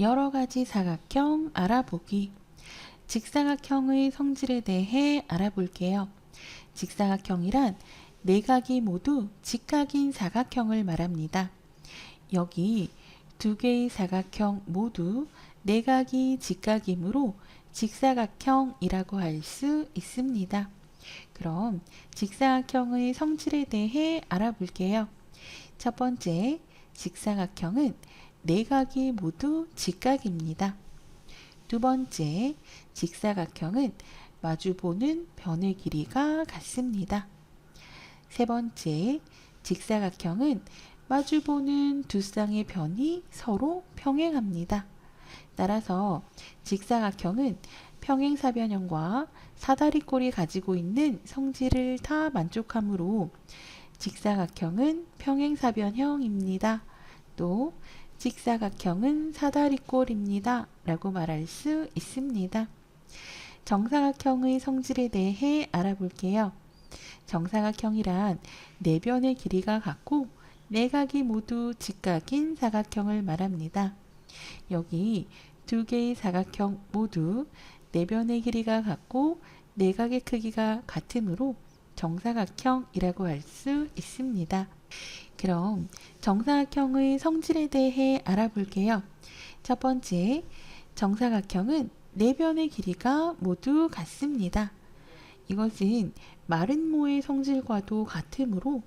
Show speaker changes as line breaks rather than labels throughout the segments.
여러 가지 사각형 알아보기. 직사각형의 성질에 대해 알아볼게요. 직사각형이란 내각이 모두 직각인 사각형을 말합니다. 여기 두 개의 사각형 모두 내각이 직각이므로 직사각형이라고 할 수 있습니다. 그럼 직사각형의 성질에 대해 알아볼게요. 첫 번째, 직사각형은 내각이 모두 직각입니다. 두 번째, 직사각형은 마주보는 변의 길이가 같습니다. 세 번째, 직사각형은 마주보는 두 쌍의 변이 서로 평행합니다. 따라서 직사각형은 평행사변형과 사다리꼴이 가지고 있는 성질을 다 만족하므로 직사각형은 평행사변형입니다. 또 직사각형은 사다리꼴입니다. 라고 말할 수 있습니다. 정사각형의 성질에 대해 알아볼게요. 정사각형이란 네 변의 길이가 같고 내각이 모두 직각인 사각형을 말합니다. 여기 두 개의 사각형 모두 네 변의 길이가 같고 내각의 크기가 같으므로 정사각형이라고 할 수 있습니다. 그럼 정사각형의 성질에 대해 알아볼게요. 첫 번째, 정사각형은 네 변의 길이가 모두 같습니다. 이것은 마름모의 성질과도 같으므로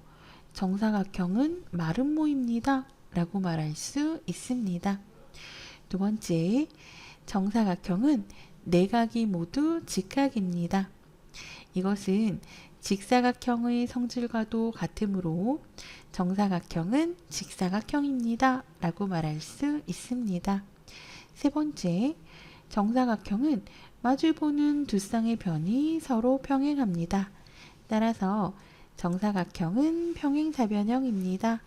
정사각형은 마름모입니다. 라고 말할 수 있습니다. 두 번째, 정사각형은 내각이 모두 직각입니다. 이것은 직사각형의 성질과도 같으므로 정사각형은 직사각형입니다. 라고 말할 수 있습니다. 세 번째, 정사각형은 마주보는 두 쌍의 변이 서로 평행합니다. 따라서 정사각형은 평행사변형입니다.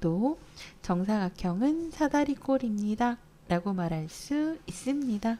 또 정사각형은 사다리꼴입니다. 라고 말할 수 있습니다.